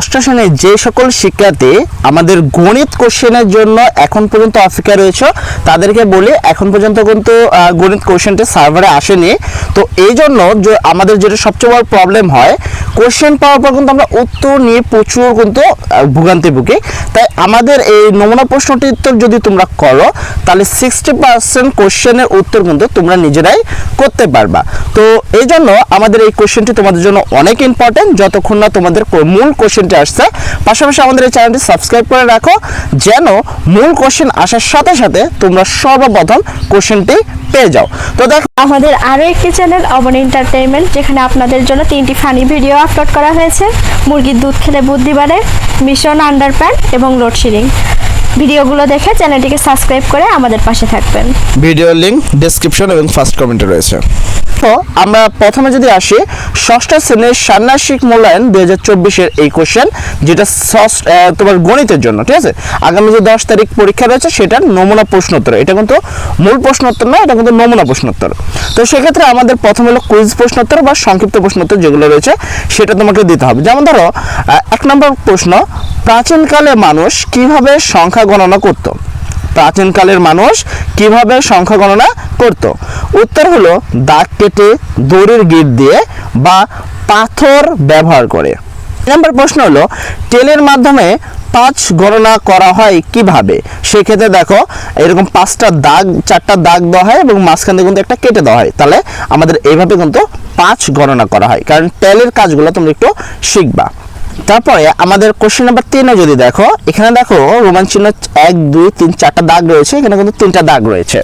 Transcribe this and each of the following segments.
ষষ্ঠ শ্রেণির যে সকল শিক্ষার্থী আমাদের গণিত কোশ্চেনের জন্য এখন পর্যন্ত অপেক্ষা রয়েছে, তাদেরকে বলি এখন পর্যন্ত কিন্তু গণিত কোশ্চেনটা সার্ভারে আসেনি। তো এই জন্য আমাদের যেটা সবচেয়ে বড় প্রবলেম হয় কোশ্চেন পাওয়ার পর কিন্তু আমরা উত্তর নিয়ে প্রচুর কিন্তু ভোগান্তি ভুগি। তাই আমাদের এই নমুনা প্রশ্নটি উত্তর যদি তোমরা করো, তাহলে সিক্সটি পার্সেন্ট কোশ্চেনের উত্তর কিন্তু তোমরা নিজেরাই করতে পারবা। তো এই জন্য আমাদের এই কোশ্চেনটি তোমাদের জন্য অনেক ইম্পর্টেন্ট যতক্ষণ না তোমাদের মূল কোশ্চেনটি আসছে। পাশাপাশি আমাদের এই চ্যানেলটি সাবস্ক্রাইব করে রাখো, যেন মূল কোশ্চেন আসার সাথে সাথে তোমরা সর্বপ্রথম কোশ্চেনটি পেয়ে যাও। তো দেখো আমাদের আরও একটি চ্যানেল অবন এন্টারটেইনমেন্ট যেখানে আপনাদের জন্য তিনটি ফানি ভিডিও আপলোড করা হয়েছে। মুরগির দুধ খেলে বুদ্ধি বাড়ে মিশন আন্ডারপ্যান্ট এবং লোডশেডিং ভিডিওগুলো দেখে চ্যানেলটিকে সাবস্ক্রাইব করে আমাদের পাশে থাকবেন। ভিডিও লিঙ্ক ডেসক্রিপশন এবং ফার্স্ট কমেন্টে রয়েছে। তো আমরা প্রথমে যদি আসি, ষষ্ঠ শ্রেণির ষান্মাসিক মূল্যায়ন দুই হাজার চব্বিশের এই কোশ্চেন যেটা তোমার গণিতের জন্য, ঠিক আছে? আগামী যে দশ তারিখ পরীক্ষা রয়েছে, সেটার নমুনা প্রশ্নোত্তর এটা কিন্তু মূল প্রশ্নোত্তর নয়, এটা কিন্তু নমুনা প্রশ্নোত্তর তো সেক্ষেত্রে আমাদের প্রথম হলো কুইজ প্রশ্নোত্তর বা সংক্ষিপ্ত প্রশ্নোত্তর যেগুলো রয়েছে, সেটা তোমাকে দিতে হবে। যেমন ধরো এক নম্বর প্রশ্ন, প্রাচীনকালে মানুষ কীভাবে সংখ্যা গণনা করতো? প্রাচীনকালের মানুষ কীভাবে সংখ্যা গণনা করত? উত্তর হলো, দাগ কেটে দড়ির গিট দিয়ে বা পাথর ব্যবহার করে। নাম্বার প্রশ্ন হলো, টেলের মাধ্যমে পাঁচ গণনা করা হয় কীভাবে? সেক্ষেত্রে দেখো, এরকম পাঁচটা দাগ, চারটা দাগ দেওয়া হয় এবং মাঝখান থেকে কিন্তু একটা কেটে দেওয়া হয়। তাহলে আমাদের এইভাবে কিন্তু পাঁচ গণনা করা হয়। কারণ টেলের কাজগুলো তোমরা একটু শিখবা। তারপরে আমাদের কোশ্চেন নাম্বার তিনে যদি দেখো, এখানে দেখো রোমান চিহ্ন এক, দুই, তিন, চারটা দাগ রয়েছে, এখানে কিন্তু তিনটা দাগ রয়েছে।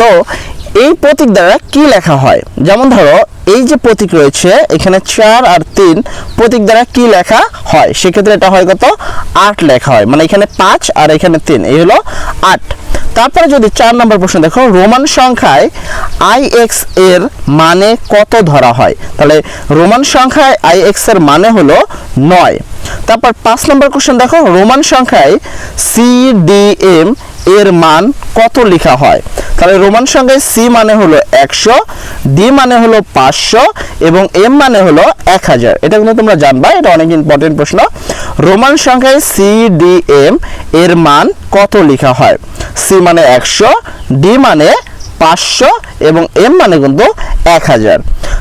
তো এই প্রতীক দ্বারা কি লেখা হয়? যেমন ধরো, এই যে প্রতীক রয়েছে, এখানে চার আর তিন প্রতীক দ্বারা কি লেখা হয়? সেক্ষেত্রে এটা হয় কত? আট লেখা হয়। মানে এখানে পাঁচ আর এখানে তিন, এই হলো আট। তারপরে যদি চার নম্বর প্রশ্ন দেখো, রোমান সংখ্যায় আই এক্সের মানে কত ধরা হয়? তাহলে রোমান সংখ্যায় আই এক্সের মানে হলো নয়। তারপর পাঁচ নম্বর কোশ্চেন দেখো, রোমান সংখ্যায় সি ডি এম এর মান কত লেখা হয়? তাহলে রোমান সংখ্যায় সি মানে হলো একশো ডি মানে হলো পাঁচশো এবং এম মানে হলো এক হাজার। এটা কিন্তু তোমরা জানবা, এটা অনেক ইম্পর্টেন্ট প্রশ্ন। রোমান সংখ্যায় সি ডি এম এর মান কত লেখা হয়? সি মানে একশো ডি মানে পাঁচশো এবং এম মানে কিন্তু এক হাজার।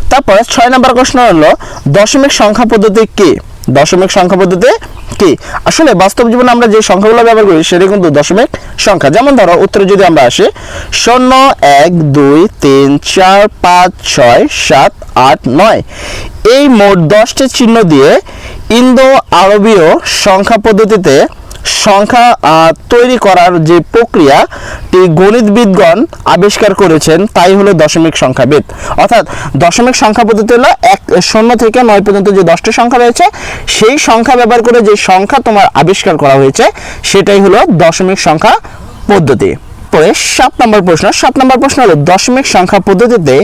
তারপরে ছয় নম্বর প্রশ্ন হলো, দশমিক সংখ্যা পদ্ধতি কি? দশমিক সংখ্যা পদ্ধতি কি? আসলে বাস্তব জীবনে আমরা যে সংখ্যাগুলো ব্যবহার করি, সেটা কিন্তু দশমিক সংখ্যা। যেমন ধরো, উত্তরে যদি আমরা আসি, শূন্য, এক, দুই, তিন, চার, পাঁচ, ছয়, সাত, আট, নয়। এই মোট দশটি চিহ্ন দিয়ে ইন্দো আরবীয় সংখ্যা পদ্ধতিতে সংখ্যা তৈরি করার যে প্রক্রিয়া প্রক্রিয়াটি গণিতবিদগণ আবিষ্কার করেছেন, তাই হলো দশমিক সংখ্যাবিদ। অর্থাৎ দশমিক সংখ্যা পদ্ধতি হলো এক, শূন্য থেকে নয় পর্যন্ত যে দশটি সংখ্যা রয়েছে, সেই সংখ্যা ব্যবহার করে যে সংখ্যা তোমার আবিষ্কার করা হয়েছে, সেটাই হলো দশমিক সংখ্যা পদ্ধতি। পরে সাত নম্বর প্রশ্ন। সাত নম্বর প্রশ্ন হলো, দশমিক সংখ্যা পদ্ধতিতে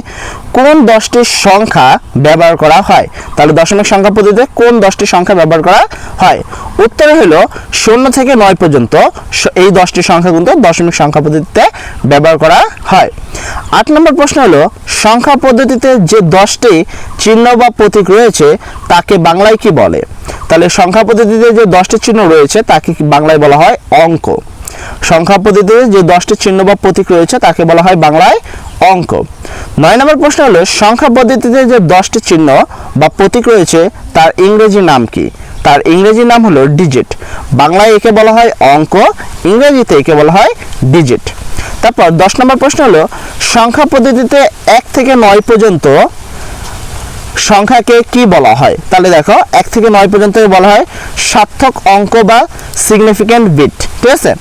কোন দশটি সংখ্যা ব্যবহার করা হয়? তাহলে দশমিক সংখ্যা পদ্ধতিতে কোন দশটি সংখ্যা ব্যবহার করা হয়? উত্তরে হলো, শূন্য থেকে নয় পর্যন্ত এই দশটি সংখ্যা কিন্তু দশমিক সংখ্যা পদ্ধতিতে ব্যবহার করা হয়। আট নম্বর প্রশ্ন হলো, সংখ্যা পদ্ধতিতে যে দশটি চিহ্ন বা প্রতীক রয়েছে, তাকে বাংলায় কি বলে? তাহলে সংখ্যা পদ্ধতিতে যে দশটি চিহ্ন রয়েছে, তাকে বাংলায় বলা হয় অঙ্ক। সংখ্যা পদ্ধতিতে যে দশটি চিহ্ন বা প্রতীক রয়েছে, তাকে বলা হয় বাংলায় অঙ্ক। নয় নম্বর প্রশ্ন হলো সংখ্যা পদ্ধতিতে যে দশটি চিহ্ন বা প্রতীক রয়েছে, তার ইংরেজি নাম কি? তার ইংরেজি নাম হলো ডিজিট। বাংলায় একে বলা হয় অঙ্ক, ইংরেজিতে একে বলা হয় ডিজিট। তারপর দশ নম্বর প্রশ্ন হলো সংখ্যা পদ্ধতিতে এক থেকে নয় পর্যন্ত সংখ্যাকে কি বলা হয়? তাহলে দেখো, এক থেকে নয় পর্যন্ত বলা হয় সার্থক অঙ্ক বা সিগনিফিক্যান্ট বিট ঠিক আছে?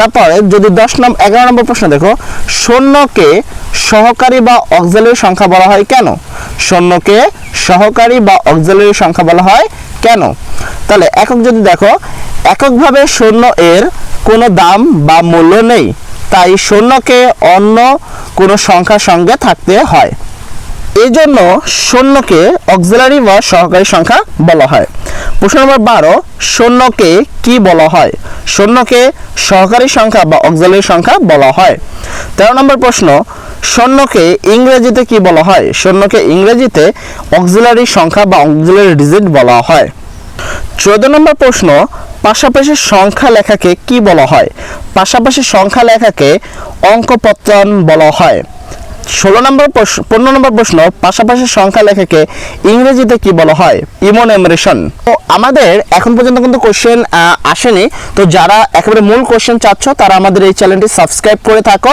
তারপরে যদি দশ নম্বর এগারো নম্বর প্রশ্ন দেখো শূন্যকে সহকারী বা অক্সিলারি সংখ্যা বলা হয় কেন? শূন্যকে সহকারী বা অক্সিলারি সংখ্যা বলা হয় কেন? তাহলে একক যদি দেখো, এককভাবে শূন্য এর কোনো দাম বা মূল্য নেই, তাই শূন্যকে অন্য কোনো সংখ্যার সঙ্গে থাকতে হয়। এই জন্য শূন্যকে অক্সিলারি বা সহকারী সংখ্যা বলা হয়। প্রশ্ন নম্বর বারো, শূন্যকে কি বলা হয়? শূন্যকে সহকারী সংখ্যা বা অক্সিলারি সংখ্যা বলা হয়। তেরো নম্বর প্রশ্ন, শূন্যকে ইংরেজিতে কি বলা হয়? শূন্যকে ইংরেজিতে অক্সিলারি সংখ্যা বা অক্সিলারি ডিজিট বলা হয়। চোদ্দ নম্বর প্রশ্ন, পাশাপাশি সংখ্যা লেখাকে কি বলা হয়? পাশাপাশি সংখ্যা লেখাকে অঙ্কপত্তন বলা হয়। ষোলো নম্বর পনেরো নম্বর প্রশ্ন, পাশাপাশি সংখ্যা লেখাকে ইংরেজিতে কি বলা হয়? ইমোনেমারেশন। তো আমাদের এখন পর্যন্ত কিন্তু কোশ্চেন আসেনি। তো যারা একেবারে মূল কোশ্চেন চাচ্ছ, তারা আমাদের এই চ্যানেলটি সাবস্ক্রাইব করে থাকো।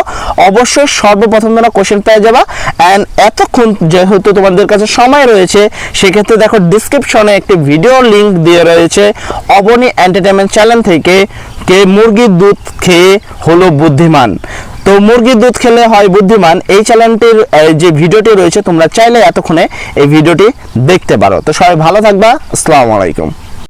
অবশ্যই সর্বপ্রথম তোমরা কোশ্চেন পেয়ে যাবা। অ্যান্ড এতক্ষণ যেহেতু তোমাদের কাছে সময় রয়েছে, সেক্ষেত্রে দেখো ডিসক্রিপশনে একটি ভিডিও লিংক দিয়ে রয়েছে। অবনী এন্টারটেনমেন্ট চ্যানেল থেকে কে মুরগির দুধ খেয়ে হলো বুদ্ধিমান। তো মুরগির দুধ খেলে হয় বুদ্ধিমান। এই চ্যানেলটির যে ভিডিওটি রয়েছে, তোমরা চাইলে এতক্ষণে এই ভিডিওটি দেখতে পারো। তো সবাই ভালো থাকবা। আসসালামু আলাইকুম।